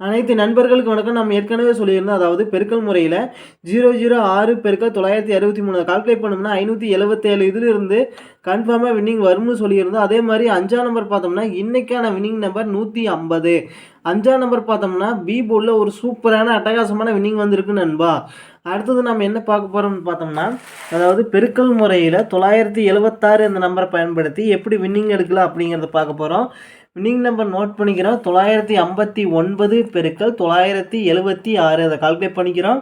அனைத்து நண்பர்களுக்கு வணக்கம். நம்ம ஏற்கனவே சொல்லியிருந்தோம் அதாவது பெருக்கல் முறையில் ஜீரோ ஜீரோ ஆறு பெருக்கல் தொள்ளாயிரத்தி அறுபத்தி மூணு. கால்குலேட் பண்ணோம்னா ஐநூற்றி எழுபத்தேழு இதிலிருந்து கன்ஃபார்மாக வின்னிங் வரும்னு சொல்லியிருந்தோம். அதே மாதிரி அஞ்சாம் நம்பர் பார்த்தோம்னா இன்றைக்கான வின்னிங் நம்பர் நூற்றி ஐம்பது. அஞ்சாம் நம்பர் பார்த்தோம்னா பி போர்டில் ஒரு சூப்பரான அட்டகாசமான வின்னிங் வந்திருக்கு நண்பா. அடுத்தது நம்ம என்ன பார்க்க போகிறோம்னு பார்த்தோம்னா அதாவது பெருக்கல் முறையில் தொள்ளாயிரத்தி எழுபத்தாறு இந்த நம்பரை பயன்படுத்தி எப்படி வின்னிங் எடுக்கலாம் அப்படிங்கிறத பார்க்க போகிறோம் வின்னிங் நம்பர் நோட் பண்ணிக்கிறோம். தொள்ளாயிரத்தி ஐம்பத்தி ஒன்பது பெருக்கள் தொள்ளாயிரத்தி எழுபத்தி ஆறு. அதை கால்குலேட் பண்ணிக்கிறோம்.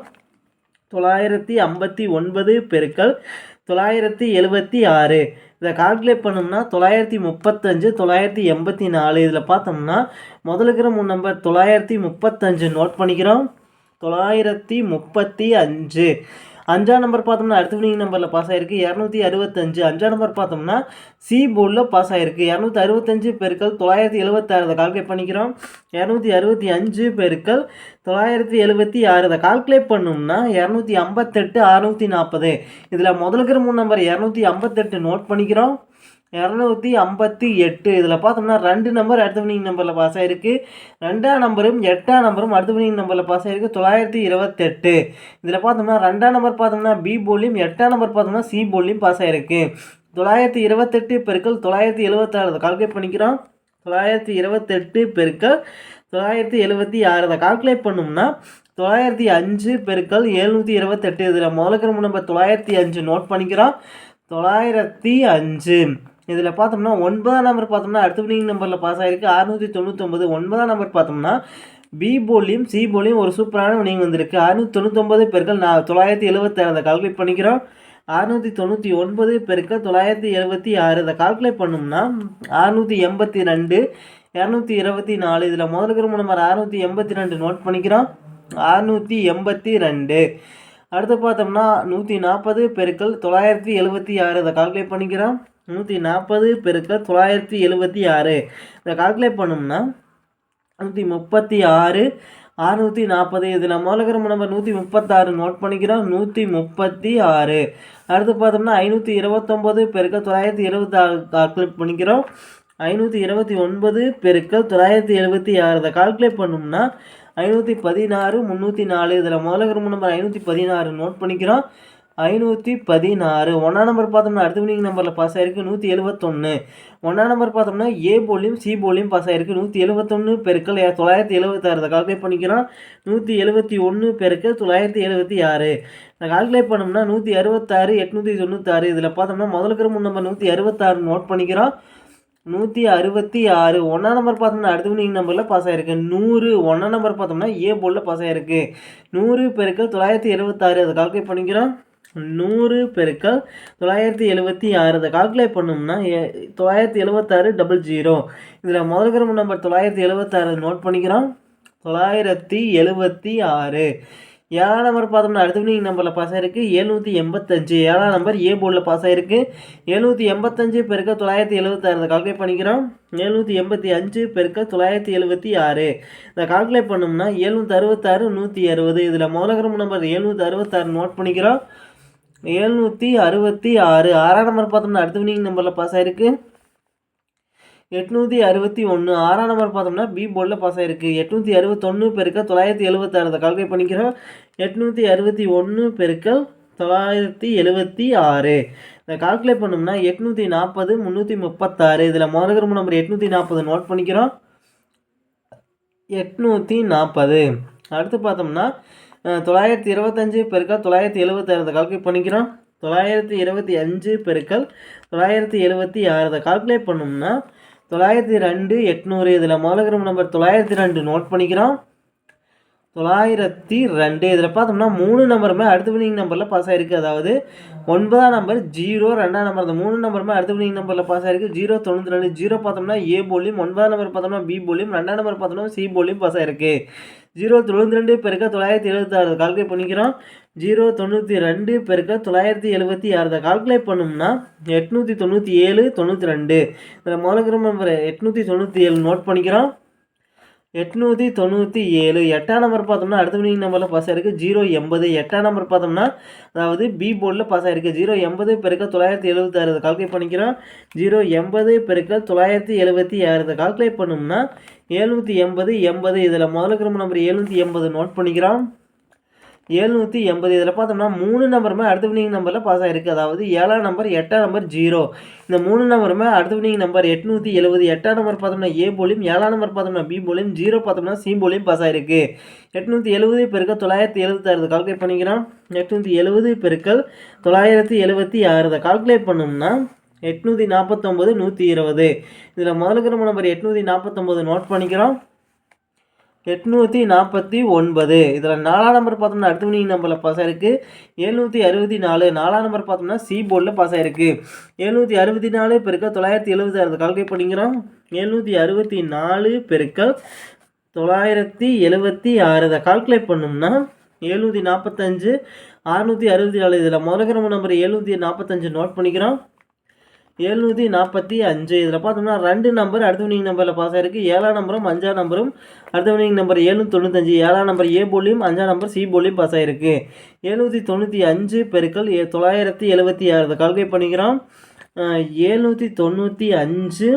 தொள்ளாயிரத்தி ஐம்பத்தி ஒன்பது பெருக்கள் தொள்ளாயிரத்தி எழுபத்தி ஆறு. இதை கால்குலேட் பண்ணோம்னா தொள்ளாயிரத்தி முப்பத்தஞ்சு தொள்ளாயிரத்தி எண்பத்தி நாலு. இதில் பார்த்தோம்னா முதல்ல இருக்கிற மூணு நம்பர் தொள்ளாயிரத்தி முப்பத்தஞ்சு நோட் பண்ணிக்கிறோம். தொள்ளாயிரத்தி முப்பத்தி அஞ்சு. அஞ்சாம் நம்பர் பார்த்தோம்னா அடுத்த வினிங் நம்பரில் பாஸ் ஆயிருக்கு. இரநூத்தி அறுபத்தஞ்சு. அஞ்சாம் நம்பர் பார்த்தோம்னா சி போர்டில் பாஸ் ஆயிருக்கு. இரநூத்தி அறுபத்தஞ்சு பெருக்கள் தொள்ளாயிரத்தி எழுபத்தாறு கால்குலேட் பண்ணிக்கிறோம். இரநூத்தி அறுபத்தி அஞ்சு பெருக்கள் தொள்ளாயிரத்தி எழுபத்தி ஆறு இதை கால்குலேட் பண்ணோம்னா இரநூத்தி ஐம்பத்தெட்டு அறுநூற்றி நாற்பது. இதில் முதலுக்கிற மூணு நம்பர் இரநூத்தி ஐம்பத்தெட்டு நோட் பண்ணிக்கிறோம். இரநூத்தி ஐம்பத்தி எட்டு. இதில் பார்த்தோம்னா ரெண்டு நம்பர் அடுத்த வினிங் நம்பரில் பாஸ் ஆகிருக்கு ரெண்டாம் நம்பரும் எட்டாம் நம்பரும் அடுத்த வினிங் நம்பரில் பாஸ் ஆகிருக்கு தொள்ளாயிரத்தி இருபத்தெட்டு. இதில் பார்த்தோம்னா ரெண்டாம் நம்பர் பார்த்தோம்னா பி போலியும் எட்டாம் நம்பர் பார்த்தோம்னா சி போலியும் பாஸ் ஆகிருக்கு தொள்ளாயிரத்தி இருபத்தெட்டு பெருக்கள் தொள்ளாயிரத்தி எழுபத்தாறு கால்குலேட் பண்ணிக்கிறோம். தொள்ளாயிரத்தி இருபத்தெட்டு பெருக்கள் தொள்ளாயிரத்தி எழுபத்தி ஆறு இதை கால்குலேட் பண்ணோம்னா தொள்ளாயிரத்தி அஞ்சு பெருக்கள் எழுநூற்றி இருபத்தெட்டு. இதில் முதலுக்கிற நம்பர் தொள்ளாயிரத்தி அஞ்சு நோட் பண்ணிக்கிறோம். தொள்ளாயிரத்தி அஞ்சு. இதில் பார்த்தோம்னா ஒன்பதாம் நம்பர் பார்த்தோம்னா அடுத்த வினிங் நம்பரில் பாஸ் ஆகிருக்கு அறுநூற்றி தொண்ணூற்றொம்பது ஒன்பதாம் நம்பர் பார்த்தோம்னா பி போலியும் சி போலியும் ஒரு சூப்பரான வினிங் வந்திருக்கு. அறுநூற்றி தொண்ணூற்றொம்பது பெருக்கள் நான் தொள்ளாயிரத்தி எழுபத்தாறு அதை கால்குலேட் பண்ணிக்கிறோம். அறுநூற்றி தொண்ணூற்றி ஒன்பது பெருக்கள் தொள்ளாயிரத்தி எழுபத்தி ஆறு இதை கால்குலேட் பண்ணோம்னா அறுநூற்றி எண்பத்தி ரெண்டு இரநூத்தி இருபத்தி நாலு இதில் முதல் கிரும நம்பர் அறுநூற்றி எண்பத்தி ரெண்டு நோட் பண்ணிக்கிறோம். அறுநூற்றி எண்பத்தி ரெண்டு. அடுத்து பார்த்தோம்னா நூற்றி நாற்பது பெருக்கள் தொள்ளாயிரத்தி எழுபத்தி ஆறு இதை கால்குலேட் பண்ணிக்கிறோம். நூற்றி நாற்பது பெருக்க தொள்ளாயிரத்தி எழுபத்தி ஆறு. இதை கால்குலேட் பண்ணோம்னா நூற்றி முப்பத்தி ஆறு அறுநூற்றி நாற்பது இதில் முதலகிரம நம்பர் நூற்றி முப்பத்தாறு நோட் பண்ணிக்கிறோம் நூற்றி முப்பத்தி ஆறு. அடுத்து பார்த்தோம்னா ஐநூற்றி இருபத்தொம்போது பெருக்கள் தொள்ளாயிரத்தி எழுபத்தி ஆறு கால்குலேட் பண்ணிக்கிறோம். ஐநூற்றி இருபத்தி ஒன்பது பெருக்கள் தொள்ளாயிரத்தி எழுபத்தி ஆறு. இதை கால்குலேட் பண்ணோம்னா ஐநூற்றி பதினாறு முந்நூற்றி நாலு. இதில் முதலகிரம நம்பர் ஐநூற்றி பதினாறு நோட் பண்ணிக்கிறோம். ஐநூற்றி பதினாறு. ஒன்றாம் நம்பர் பார்த்தோம்னா அடுத்த வினிங் நம்பரில் பாஸ் ஆகிருக்கு நூற்றி எழுபத்தொன்று ஒன்றாம் நம்பர் பார்த்தோம்னா ஏ போலியும் சி போலியும் பாஸ் ஆகிருக்கு நூற்றி எழுபத்தொன்று பெருக்கள் தொள்ளாயிரத்தி எழுபத்தாறு அதை கால்குலேட் பண்ணிக்கிறோம். நூற்றி எழுபத்தி ஒன்று பெருக்கள் தொள்ளாயிரத்தி எழுபத்தி ஆறு. நான் கால்குலேட் பண்ணோம்னா நூற்றி அறுபத்தாறு எட்நூற்றி தொண்ணூத்தாறு. இதில் பார்த்தோம்னா முதலுக்கிற முன் நம்பர் நூற்றி அறுபத்தாறு நோட் பண்ணிக்கிறோம். நூற்றி அறுபத்தி ஆறு. ஒன்றாம் நம்பர் பார்த்தோம்னா அடுத்த வினிங் நம்பரில் பாஸ் ஆகிருக்கு நூறு. ஒன்றாம் நம்பர் பார்த்தோம்னா ஏ போலில் பாஸ் ஆகிருக்கு நூறு பெருக்கள் தொள்ளாயிரத்தி எழுபத்தாறு அதை கால்குலேட் பண்ணிக்கிறோம். நூறு பெருக்கள் தொள்ளாயிரத்தி எழுபத்தி ஆறு. இதை கால்குலேட் பண்ணோம்னா தொள்ளாயிரத்தி எழுபத்தாறு டபுள் ஜீரோ இதில் முதல் கிரம நம்பர் தொள்ளாயிரத்தி எழுபத்தாறு நோட் பண்ணிக்கிறோம். தொள்ளாயிரத்தி எழுபத்தி ஆறு. ஏழாம் நம்பர் பார்த்தோம்னா அடுத்த வினிங் நம்பரில் பாஸ் ஆகிருக்கு எழுநூற்றி எண்பத்தஞ்சு ஏழாம் நம்பர் ஏ போர்டில் பாஸ் ஆகிருக்கு எழுநூற்றி எண்பத்தஞ்சு பெருக்க தொள்ளாயிரத்தி எழுபத்தாறு இதை கால்குலேட் பண்ணிக்கிறோம். எழுநூற்றி எண்பத்தி அஞ்சு பெருக்க தொள்ளாயிரத்தி எழுபத்தி ஆறு. இதை கால்குலேட் பண்ணோம்னா எழுநூற்றி அறுபத்தாறு நூற்றி அறுபது. இதில் முதலகிரம நம்பர் எழுநூற்றி அறுபத்தாறு நோட் பண்ணிக்கிறோம். எழுநூற்றி அறுபத்தி ஆறு. ஆறாம் நம்பர் பார்த்தோம்னா அடுத்த வினிங் நம்பரில் பாஸ் ஆகிருக்கு எட்நூற்றி அறுபத்தி ஒன்று ஆறாம் நம்பர் பார்த்தோம்னா பி போர்டில் பாஸ் ஆகிருக்கு எட்நூற்றி அறுபத்தொன்று பெருக்கல் தொள்ளாயிரத்தி எழுபத்தாறு அதை கால்குலேட் பண்ணிக்கிறோம். எட்நூற்றி அறுபத்தி ஒன்று பெருக்கல் தொள்ளாயிரத்தி எழுபத்தி ஆறு. இதை கால்குலேட் பண்ணோம்னா எட்நூற்றி நாற்பது முந்நூற்றி முப்பத்தாறு. இதில் முதல் நம்பர் எட்நூற்றி நாற்பது நோட் பண்ணிக்கிறோம். எட்நூற்றி நாற்பது. அடுத்து பார்த்தோம்னா தொள்ளாயிரத்தி இருபத்தஞ்சு பெருக்கல் தொள்ளாயிரத்தி எழுபத்தாறு கால்குலேட் பண்ணிக்கிறோம். தொள்ளாயிரத்தி இருபத்தி அஞ்சு பெருக்கல் தொள்ளாயிரத்தி எழுபத்தி ஆறு கால்குலேட் பண்ணோம்னா தொள்ளாயிரத்தி ரெண்டு எட்நூறு இதில் மாலகிரம் நம்பர் தொள்ளாயிரத்தி ரெண்டு நோட் பண்ணிக்கிறோம். தொள்ளாயிரத்தி ரெண்டு. இதில் பார்த்தோம்னா மூணு நம்பருமே அடுத்த வினிங் நம்பரில் பாஸ் ஆகிருக்கு அதாவது ஒன்பதாம் நம்பர் ஜீரோ ரெண்டாம் நம்பர் அந்த மூணு நம்பருமே அடுத்த வினிங் நம்பரில் பாஸ் ஆகிருக்கு ஜீரோ தொண்ணூற்றி ரெண்டு. ஜீரோ பார்த்தோம்னா ஏ போலியும் ஒன்பதாம் நம்பர் பார்த்தோம்னா பி போலியும் ரெண்டாம் நம்பர் பார்த்தோம்னா சி போலியும் பாஸ் ஆகிருக்கு ஜீரோ தொண்ணூற்றி ரெண்டு பெருக்க தொள்ளாயிரத்தி எழுபத்தாறு கால்குலேட் பண்ணிக்கிறோம். ஜீரோ தொண்ணூற்றி ரெண்டு பெருக்க தொள்ளாயிரத்தி எழுபத்தி ஆறு. கால்குலேட் பண்ணோம்னா எட்நூற்றி தொண்ணூற்றி ஏழு தொண்ணூற்றி ரெண்டு. இதில் முதல்கிற நம்பர் எட்நூற்றி தொண்ணூற்றி ஏழு நோட் பண்ணிக்கிறோம். எட்நூற்றி தொண்ணூற்றி ஏழு. எட்டாம் நம்பர் பார்த்தோம்னா அடுத்த வினிங் நம்பரில் பாஸ் ஆயிருக்கு. ஜீரோ எண்பது. எட்டாம் நம்பர் பார்த்தோம்னா அதாவது பி போர்டில் பாஸ் ஆயிருக்கு. ஜீரோ எண்பது பெருக்க தொள்ளாயிரத்தி எழுபத்தாறு இதை கால்குலேட் பண்ணிக்கிறோம். ஜீரோ எண்பது பெருக்க தொள்ளாயிரத்தி எழுபத்தி ஆறு இதை கால்குலேட் பண்ணோம்னா எழுநூற்றி எண்பது எண்பது. இதில் முதல்ல கிரம நம்பர் எழுநூற்றி எண்பது நோட் பண்ணிக்கிறோம். எழுநூற்றி எண்பது. இதில் பார்த்தோம்னா மூணு நம்பருமே அடுத்த வினிங் நம்பரில் பாஸ் ஆகிருக்கு அதாவது ஏழாம் நம்பர் எட்டாம் நம்பர் ஜீரோ இந்த மூணு நம்பருமே அடுத்த வினிங் நம்பர் எட்நூற்றி எழுபது. எட்டாம் நம்பர் பார்த்தோம்னா ஏ போலியும் ஏழாம் நம்பர் பார்த்தோம்னா பி போலியும் ஜீரோ பார்த்தோம்னா சி போலியும் பாஸ் ஆகிருக்கு எட்நூற்றி எழுபது பெருக்கள் தொள்ளாயிரத்தி எழுபத்தாறு. கால்குலேட் பண்ணிக்கிறோம். எட்நூற்றி எழுபது பெருக்கள் தொள்ளாயிரத்தி எழுபத்தி ஆறு. கால்குலேட் பண்ணோம்னா எட்நூற்றி நாற்பத்தொம்போது நூற்றி இருபது. இதில் முதலுக்கு நம்ம நம்பர் எட்நூற்றி நாற்பத்தொம்போது நோட் பண்ணிக்கிறோம். எட்நூற்றி நாற்பத்தி ஒன்பது. இதில் நாலாம் நம்பர் பார்த்தோம்னா அடுத்த மணி நம்பரில் பாஸ் ஆயிருக்கு. எழுநூற்றி அறுபத்தி நாலு நாலாம் நம்பர் பார்த்தோம்னா சி போர்டில் பாஸ் ஆயிருக்கு. எழுநூற்றி அறுபத்தி நாலு பெருக்க தொள்ளாயிரத்தி எழுபத்தி ஆறு கால்குலேட் பண்ணிக்கிறோம். எழுநூற்றி அறுபத்தி நாலு பெருக்கல் தொள்ளாயிரத்தி எழுபத்தி ஆறு இதை கால்குலேட் பண்ணோம்னா எழுநூற்றி நாற்பத்தஞ்சு அறுநூற்றி அறுபத்தி நாலு இதில் முதல்கிரம நம்பர் எழுநூற்றி நாற்பத்தஞ்சு நோட் பண்ணிக்கிறோம். எழுநூற்றி நாற்பத்தி அஞ்சு. இதில் பார்த்தோம்னா ரெண்டு நம்பர் அடுத்த வினிங் நம்பரில் பாஸ் ஆயிருக்கு. ஏழாம் நம்பரும் அஞ்சாம் நம்பரும் அடுத்த வினிங் நம்பர் எழுநூற்றி தொண்ணூத்தஞ்சு. ஏழாம் நம்பர் ஏ போலியும் அஞ்சாம் நம்பர் சி போலியும் பாஸ் ஆயிருக்கு. எழுநூற்றி தொண்ணூற்றி அஞ்சு பெருக்கள் ஏ தொள்ளாயிரத்தி எழுபத்தி ஆறு. இதை கால்குலேட் பண்ணிக்கிறோம். எழுநூற்றி தொண்ணூற்றி அஞ்சு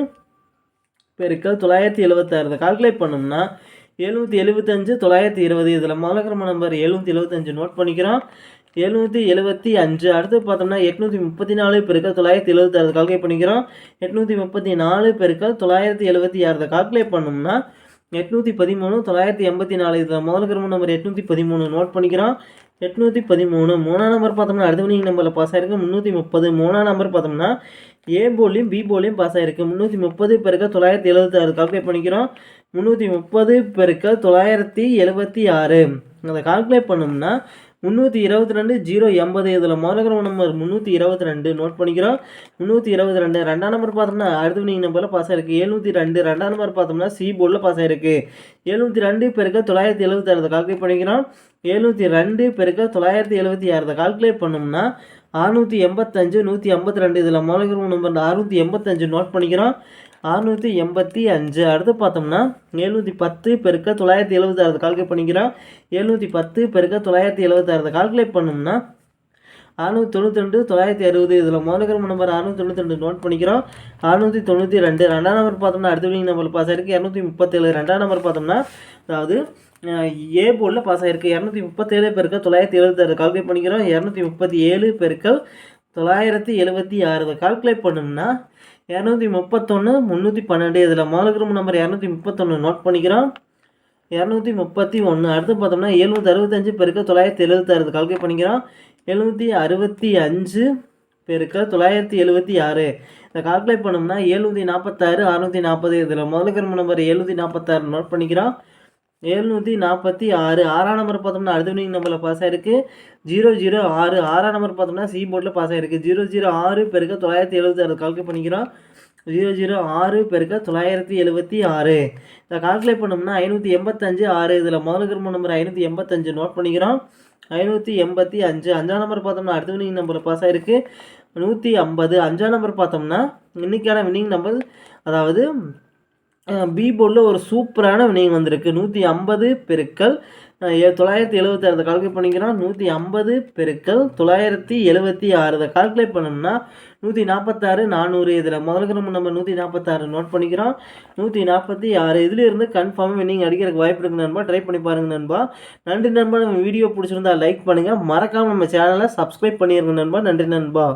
பெருக்கள் தொள்ளாயிரத்தி எழுபத்தாறு இதை கால்குலேட் பண்ணோம்னா எழுநூற்றி எழுபத்தஞ்சு தொள்ளாயிரத்தி இருபது. இதில் முதலக்கிரம நம்பர் எழுநூற்றி எழுபத்தஞ்சு நோட் பண்ணிக்கிறோம். எழுநூற்றி எழுபத்தி அஞ்சு. அடுத்து பார்த்தோம்னா எட்நூற்றி முப்பத்தி நாலு பெருக்கள் தொள்ளாயிரத்தி எழுபத்தாறு கால்குலேட் பண்ணிக்கிறோம். எட்நூற்றி முப்பத்தி நாலு பெருக்கள் தொள்ளாயிரத்தி எழுபத்தி ஆறு கால்குலேட் பண்ணோம்னா எட்நூற்றி பதிமூணு தொள்ளாயிரத்தி எண்பத்தி நாலு. இதில் முதல் கிரம நம்பர் எட்நூற்றி பதிமூணு நோட் பண்ணிக்கிறோம். எட்நூற்றி பதிமூணு. மூணாம் நம்பர் பார்த்தோம்னா அடுத்த வினிங் நம்பரில் பாஸ் ஆயிருக்கு. முந்நூற்றி முப்பது. மூணாம் நம்பர் பார்த்தோம்னா ஏ போலையும் பி போலையும் பாஸ் ஆயிருக்கு. முந்நூற்றி முப்பது பெருக்க தொள்ளாயிரத்தி எழுபத்தாறு கால்குலேட் பண்ணிக்கிறோம். முந்நூற்றி முப்பது பெருக்க தொள்ளாயிரத்தி எழுபத்தி ஆறு. அதை கால்குலேட் பண்ணோம்னா முந்நூற்றி இருபத்தி ரெண்டு ஜீரோ எண்பது. இதில் முதல்கிரம நம்பர் முந்நூற்றி இருபத்தி ரெண்டு. நோட் பண்ணிக்கிறோம். முந்நூற்றி இருபத்தி ரெண்டு ரெண்டாம் நம்பர் பார்த்தோம்னா அடுத்து நீங்கள் நம்பரில் பாஸ் ஆயிருக்கு. எழுநூற்றி ரெண்டு ரெண்டாம் நம்பர் பார்த்தோம்னா சி போர்டில் பாஸ் ஆயிருக்கு. எழுநூற்றி ரெண்டு பெருக்க தொள்ளாயிரத்தி எழுபத்தி ஆறு கால்குலேட் பண்ணிக்கிறோம். எழுநூற்றி ரெண்டு பெருக்க தொள்ளாயிரத்தி எழுபத்தி ஆறு கால்குலேட் பண்ணோம்னா அறுநூற்றி எண்பத்தஞ்சு நூற்றி ஐம்பத்தி ரெண்டு. இதில் முதல்கிரம நம்பர் அறுநூற்றி எண்பத்தஞ்சு நோட் பண்ணிக்கிறோம். அறுநூற்றி எண்பத்தி அஞ்சு. அடுத்து பார்த்தோம்னா எழுநூற்றி பத்து பெருக்க தொள்ளாயிரத்தி எழுபத்தாறு கால்குலேட் பண்ணிக்கிறோம். எழுநூற்றி பத்து பெருக்க தொள்ளாயிரத்தி எழுபத்தாறு கால்குலேட் பண்ணோம்னா அறுநூற்றி தொண்ணூற்றி ரெண்டு தொள்ளாயிரத்தி அறுபது. இதில் முதல்கிரம நம்பர் அறுநூற்றி தொண்ணூற்றி ரெண்டு நோட் பண்ணிக்கிறோம். அறுநூற்றி தொண்ணூற்றி ரெண்டு. ரெண்டாம் நம்பர் பார்த்தோம்னா அடுத்த வினிங் நம்பர் பாஸ் ஆயிருக்கு. இரநூத்தி முப்பத்தேழு. ரெண்டாம் நம்பர் பார்த்தோம்னா அதாவது ஏ போர்டில் பாஸ் ஆயிருக்கு. இரநூத்தி முப்பத்தேழு பெருக்க தொள்ளாயிரத்தி எழுபத்தாறு கால்குலேட் பண்ணிக்கிறோம். இரநூத்தி முப்பத்தி ஏழு பெருக்கள் தொள்ளாயிரத்தி எழுபத்தி ஆறு. கால்குலேட் பண்ணோம்னா இரநூத்தி முப்பத்தொன்று முந்நூற்றி பன்னெண்டு இதில் மாலகிராம் நம்பர் இரநூத்தி முப்பத்தொன்று நோட் பண்ணிக்கிறோம். இரநூத்தி முப்பத்தி ஒன்று அடுத்து பார்த்தோம்னா எழுநூற்றி அறுபத்தஞ்சு பெருக்க தொள்ளாயிரத்தி எழுபத்தாறு கால்குலேட் பண்ணிக்கிறோம். எழுநூற்றி அறுபத்தி அஞ்சு பெருக்க தொள்ளாயிரத்தி எழுபத்தி ஆறு. இதை கால்குலேட் பண்ணோம்னா எழுநூற்றி நாற்பத்தாறு அறுநூற்றி நாற்பது இதில் முதல்கிரம நம்பர் எழுநூற்றி நாற்பத்தாறு நோட் பண்ணிக்கிறோம். எழுநூற்றி நாற்பத்தி ஆறு. ஆறாம் நம்பர் பார்த்தோம்னா அடுத்த வினிங் நம்பரில் பாஸ் ஆயிருக்கு. ஜீரோ ஜீரோ ஆறு. ஆறாம் நம்பர் பார்த்தோம்னா சி போர்டில் பாஸ் ஆயிருக்கு. ஜீரோ ஜீரோ ஆறு பெருக்க தொள்ளாயிரத்தி எழுபத்தி ஆறு. கால்குலேட் பண்ணிக்கிறோம். ஜீரோ ஜீரோ ஆறு பெருக்க தொள்ளாயிரத்தி எழுபத்தி ஆறு. இதை கால்குலேட் பண்ணோம்னா ஐநூற்றி எண்பத்தஞ்சு ஆறு. இதில் முதல் கிரம நம்பர் ஐநூற்றி எண்பத்தஞ்சு நோட் பண்ணிக்கிறோம். ஐநூற்றி எண்பத்தி அஞ்சு. அஞ்சாம் நம்பர் பார்த்தோம்னா அடுத்த வினிங் நம்பரில் பாஸ் ஆயிருக்கு. நூற்றி ஐம்பது. அஞ்சாம் நம்பர் பார்த்தோம்னா இன்றைக்கான வினிங் நம்பர் அதாவது பி போர்டில் ஒரு சூப்பரான வினயம் வந்திருக்கு. நூற்றி ஐம்பது பெருக்கள் தொள்ளாயிரத்தி எழுபத்தி ஆறு கால்குலேட் பண்ணிக்கிறோம். நூற்றி ஐம்பது பெருக்கள் தொள்ளாயிரத்தி எழுபத்தி ஆறு இதை கால்குலேட் பண்ணோம்னா நூற்றி நாற்பத்தாறு நானூறு இதில் முதலுக்கு நம்ம நூற்றி நாற்பத்தாறு நோட் பண்ணிக்கிறோம். நூற்றி நாற்பத்தி ஆறு இதிலிருந்து கன்ஃபார்மாக நீங்கள் அடிக்கிறதுக்கு வாய்ப்பு இருக்குது நண்பா. ட்ரை பண்ணி பாருங்கள் நண்பா. நன்றி நண்பா. நம்ம வீடியோ பிடிச்சிருந்தா லைக் பண்ணுங்கள் மறக்காமல் நம்ம சேனலை சப்ஸ்கிரைப் பண்ணிடுங்க நண்பா. நன்றி நண்பா.